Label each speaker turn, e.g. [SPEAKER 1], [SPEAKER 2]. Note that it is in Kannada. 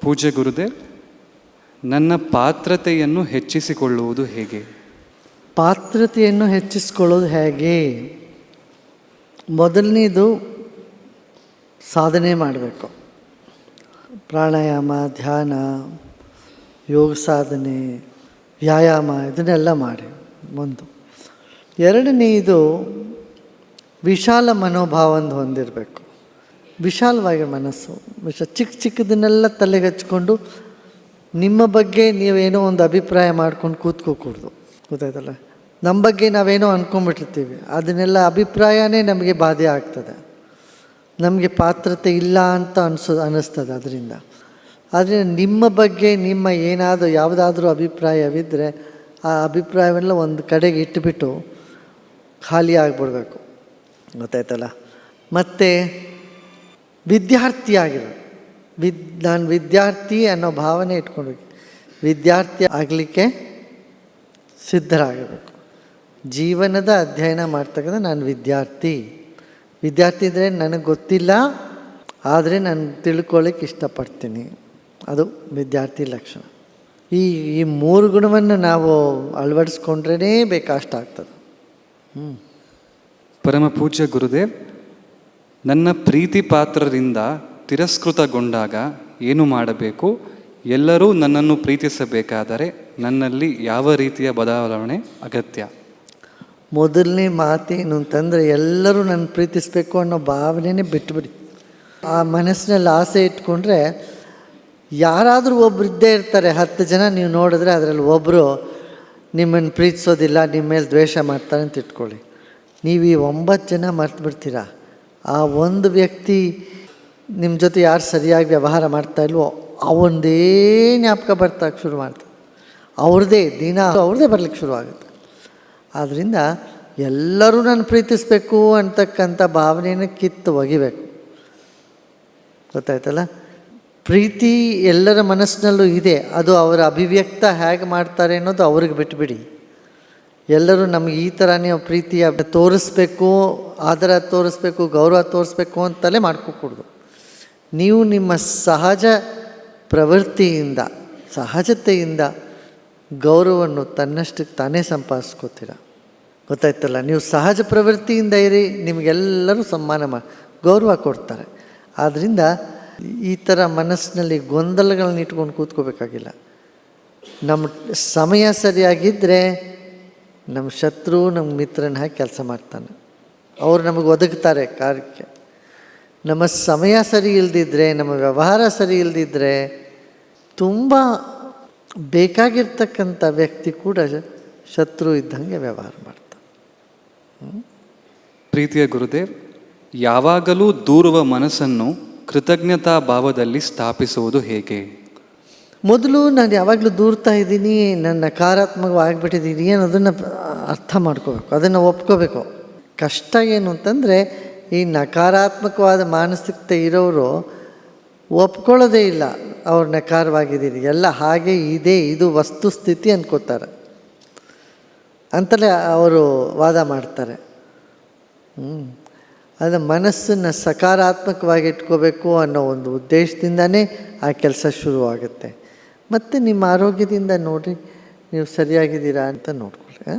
[SPEAKER 1] ಪೂಜ್ಯ ಗುರುದೇವ್ ನನ್ನ ಪಾತ್ರತೆಯನ್ನು ಹೆಚ್ಚಿಸಿಕೊಳ್ಳುವುದು ಹೇಗೆ?
[SPEAKER 2] ಪಾತ್ರತೆಯನ್ನು ಹೆಚ್ಚಿಸಿಕೊಳ್ಳೋದು ಹೇಗೆ? ಮೊದಲನೇದು ಸಾಧನೆ ಮಾಡಬೇಕು. ಪ್ರಾಣಾಯಾಮ, ಧ್ಯಾನ, ಯೋಗ ಸಾಧನೆ, ವ್ಯಾಯಾಮ, ಇದನ್ನೆಲ್ಲ ಮಾಡಿ ಒಂದು. ಎರಡನೆಯದು ವಿಶಾಲ ಮನೋಭಾವಂದು ಹೊಂದಿರಬೇಕು. ವಿಶಾಲವಾಗಿ ಮನಸ್ಸು. ವಿಶ ಚಿಕ್ಕ ಚಿಕ್ಕದನ್ನೆಲ್ಲ ತಲೆಗೆ ಹಚ್ಕೊಂಡು ನಿಮ್ಮ ಬಗ್ಗೆ ನೀವೇನೋ ಒಂದು ಅಭಿಪ್ರಾಯ ಮಾಡ್ಕೊಂಡು ಕೂತ್ಕೋಕೂಡ್ದು. ಗೊತ್ತಾಯ್ತಲ್ಲ? ನಮ್ಮ ಬಗ್ಗೆ ನಾವೇನೋ ಅಂದ್ಕೊಂಬಿಟ್ಟಿರ್ತೀವಿ ಅದನ್ನೆಲ್ಲ ಅಭಿಪ್ರಾಯನೇ ನಮಗೆ ಬಾಧೆ ಆಗ್ತದೆ. ನಮಗೆ ಪಾತ್ರತೆ ಇಲ್ಲ ಅಂತ ಅನಿಸೋ, ಅನ್ನಿಸ್ತದೆ ಅದರಿಂದ. ಆದರೆ ನಿಮ್ಮ ಬಗ್ಗೆ ನಿಮ್ಮ ಏನಾದರೂ ಯಾವುದಾದ್ರೂ ಅಭಿಪ್ರಾಯವಿದ್ದರೆ ಆ ಅಭಿಪ್ರಾಯವೆಲ್ಲ ಒಂದು ಕಡೆಗೆ ಇಟ್ಟುಬಿಟ್ಟು ಖಾಲಿ ಆಗಿಬಿಡ್ಬೇಕು. ಗೊತ್ತಾಯ್ತಲ್ಲ? ಮತ್ತು ವಿದ್ಯಾರ್ಥಿ ಆಗಿರೋದು ವಿದ್, ನಾನು ವಿದ್ಯಾರ್ಥಿ ಅನ್ನೋ ಭಾವನೆ ಇಟ್ಕೊಂಡು ವಿದ್ಯಾರ್ಥಿ ಆಗಲಿಕ್ಕೆ ಸಿದ್ಧರಾಗಬೇಕು. ಜೀವನದ ಅಧ್ಯಯನ ಮಾಡ್ತಕ್ಕಂಥ ನಾನು ವಿದ್ಯಾರ್ಥಿ. ವಿದ್ಯಾರ್ಥಿ ಇದ್ದರೆ ನನಗೆ ಗೊತ್ತಿಲ್ಲ, ಆದರೆ ನಾನು ತಿಳ್ಕೊಳ್ಳಿಕ್ಕೆ ಇಷ್ಟಪಡ್ತೀನಿ. ಅದು ವಿದ್ಯಾರ್ಥಿ ಲಕ್ಷಣ. ಈ ಈ ಮೂರು ಗುಣವನ್ನು ನಾವು ಅಳವಡಿಸ್ಕೊಂಡ್ರೇ ಬೇಕಷ್ಟಾಗ್ತದೆ ಹ್ಞೂ
[SPEAKER 1] ಪರಮ ಪೂಜ್ಯ ಗುರುದೇವ್ ನನ್ನ ಪ್ರೀತಿ ಪಾತ್ರರಿಂದ ತಿರಸ್ಕೃತಗೊಂಡಾಗ ಏನು ಮಾಡಬೇಕು? ಎಲ್ಲರೂ ನನ್ನನ್ನು ಪ್ರೀತಿಸಬೇಕಾದರೆ ನನ್ನಲ್ಲಿ ಯಾವ ರೀತಿಯ ಬದಲಾವಣೆ ಅಗತ್ಯ?
[SPEAKER 2] ಮೊದಲನೇ ಮಾತೇನು ಅಂತಂದರೆ, ಎಲ್ಲರೂ ನನ್ನ ಪ್ರೀತಿಸಬೇಕು ಅನ್ನೋ ಭಾವನೆನೇ ಬಿಟ್ಟುಬಿಡಿ ಆ ಮನಸ್ಸಿನಲ್ಲಿ ಆಸೆ ಇಟ್ಕೊಂಡ್ರೆ, ಯಾರಾದರೂ ಒಬ್ರು ಇದ್ದೇ ಇರ್ತಾರೆ. ಹತ್ತು ಜನ ನೀವು ನೋಡಿದ್ರೆ ಅದರಲ್ಲಿ ಒಬ್ಬರು ನಿಮ್ಮನ್ನು ಪ್ರೀತಿಸೋದಿಲ್ಲ ನಿಮ್ಮ ಮೇಲೆ ದ್ವೇಷ ಮಾಡ್ತಾರೆ ಅಂತ ಇಟ್ಕೊಳ್ಳಿ. ನೀವು ಈ ಒಂಬತ್ತು ಜನ ಮರ್ತು ಬಿಡ್ತೀರಾ ಆ ಒಂದು ವ್ಯಕ್ತಿ ನಿಮ್ಮ ಜೊತೆ ಯಾರು ಸರಿಯಾಗಿ ವ್ಯವಹಾರ ಮಾಡ್ತಾ ಇಲ್ವೋ ಅವನದೇ ಜ್ಞಾಪಕ ಬರ್ತಾ ಶುರು ಮಾಡ್ತಾರೆ ಅವ್ರದ್ದೇ ದಿನ ಅವ್ರದ್ದೇ ಬರ್ಲಿಕ್ಕೆ ಶುರುವಾಗುತ್ತೆ ಆದ್ದರಿಂದ ಎಲ್ಲರೂ ನಾನು ಪ್ರೀತಿಸಬೇಕು ಅಂತಕ್ಕಂಥ ಭಾವನೆಯನ್ನು ಕಿತ್ತು ಒಗಿಬೇಕು. ಗೊತ್ತಾಯ್ತಲ್ಲ? ಪ್ರೀತಿ ಎಲ್ಲರ ಮನಸ್ಸಿನಲ್ಲೂ ಇದೆ. ಅದು ಅವರ ಅಭಿವ್ಯಕ್ತ ಹೇಗೆ ಮಾಡ್ತಾರೆ ಅನ್ನೋದು ಅವ್ರಿಗೆ ಬಿಟ್ಬಿಡಿ. ಎಲ್ಲರೂ ನಮಗೆ ಈ ಥರ ನೀವು ಪ್ರೀತಿಯ ತೋರಿಸ್ಬೇಕು, ಆದರ ತೋರಿಸ್ಬೇಕು, ಗೌರವ ತೋರಿಸ್ಬೇಕು ಅಂತಲೇ ಮಾಡ್ಕೋಕೂಡ್ದು. ನೀವು ನಿಮ್ಮ ಸಹಜ ಪ್ರವೃತ್ತಿಯಿಂದ, ಸಹಜತೆಯಿಂದ ಗೌರವವನ್ನು ತನ್ನಷ್ಟಕ್ಕೆ ತಾನೇ ಸಂಪಾದಿಸ್ಕೋತೀರ? ಗೊತ್ತಾಯ್ತಲ್ಲ, ನೀವು ಸಹಜ ಪ್ರವೃತ್ತಿಯಿಂದ ಇರಿ, ನಿಮಗೆಲ್ಲರೂ ಸಮ್ಮಾನ ಮಾಡಿ ಗೌರವ ಕೊಡ್ತಾರೆ. ಆದ್ದರಿಂದ ಈ ಥರ ಮನಸ್ಸಿನಲ್ಲಿ ಗೊಂದಲಗಳನ್ನ ಇಟ್ಕೊಂಡು ಕೂತ್ಕೋಬೇಕಾಗಿಲ್ಲ. ನಮ್ಮ ಸಮಯ ಸರಿಯಾಗಿದ್ದರೆ ನಮ್ಮ ಶತ್ರು, ನಮ್ಮ ಮಿತ್ರನ ಹಾಕಿ ಕೆಲಸ ಮಾಡ್ತಾನೆ. ಅವರು ನಮಗೆ ಒದಗ್ತಾರೆ ಕಾರ್ಯಕ್ಕೆ. ನಮ್ಮ ಸಮಯ ಸರಿ ಇಲ್ದಿದ್ರೆ, ನಮ್ಮ ವ್ಯವಹಾರ ಸರಿ ಇಲ್ದಿದ್ರೆ ತುಂಬ ಬೇಕಾಗಿರ್ತಕ್ಕಂಥ ವ್ಯಕ್ತಿ ಕೂಡ ಶತ್ರು ಇದ್ದಂಗೆ ವ್ಯವಹಾರ ಮಾಡ್ತಾನೆ.
[SPEAKER 1] ಪ್ರೀತಿಯ ಗುರುದೇವ್, ಯಾವಾಗಲೂ ದೂರುವ ಮನಸ್ಸನ್ನು ಕೃತಜ್ಞತಾ ಭಾವದಲ್ಲಿ ಸ್ಥಾಪಿಸುವುದು ಹೇಗೆ?
[SPEAKER 2] ಮೊದಲು ನಾನು ಯಾವಾಗಲೂ ದೂರ್ತಾ ಇದ್ದೀನಿ, ನನ್ನ ನಕಾರಾತ್ಮಕವಾಗಿಬಿಟ್ಟಿದ್ದೀನಿ ಅನ್ನೋದನ್ನು ಅರ್ಥ ಮಾಡ್ಕೋಬೇಕು, ಅದನ್ನು ಒಪ್ಕೋಬೇಕು. ಕಷ್ಟ ಏನು ಅಂತಂದರೆ, ಈ ನಕಾರಾತ್ಮಕವಾದ ಮಾನಸಿಕತೆ ಇರೋರು ಒಪ್ಕೊಳ್ಳೋದೇ ಇಲ್ಲ ಅವ್ರು ನಕಾರವಾಗಿದ್ದೀರಿ. ಎಲ್ಲ ಹಾಗೆ ಇದೆ, ಇದು ವಸ್ತುಸ್ಥಿತಿ ಅನ್ಕೋತಾರೆ. ಅಂತಲೇ ಅವರು ವಾದ ಮಾಡ್ತಾರೆ. ಹ್ಞೂ ಅದು ಮನಸ್ಸನ್ನು ಸಕಾರಾತ್ಮಕವಾಗಿ ಇಟ್ಕೋಬೇಕು ಅನ್ನೋ ಒಂದು ಉದ್ದೇಶದಿಂದನೇ ಆ ಕೆಲಸ ಶುರುವಾಗುತ್ತೆ. ಮತ್ತು ನಿಮ್ಮ ಆರೋಗ್ಯದಿಂದ ನೋಡಿ ನೀವು ಸರಿಯಾಗಿದ್ದೀರಾ ಅಂತ ನೋಡ್ಕೊಳ್ಳಿ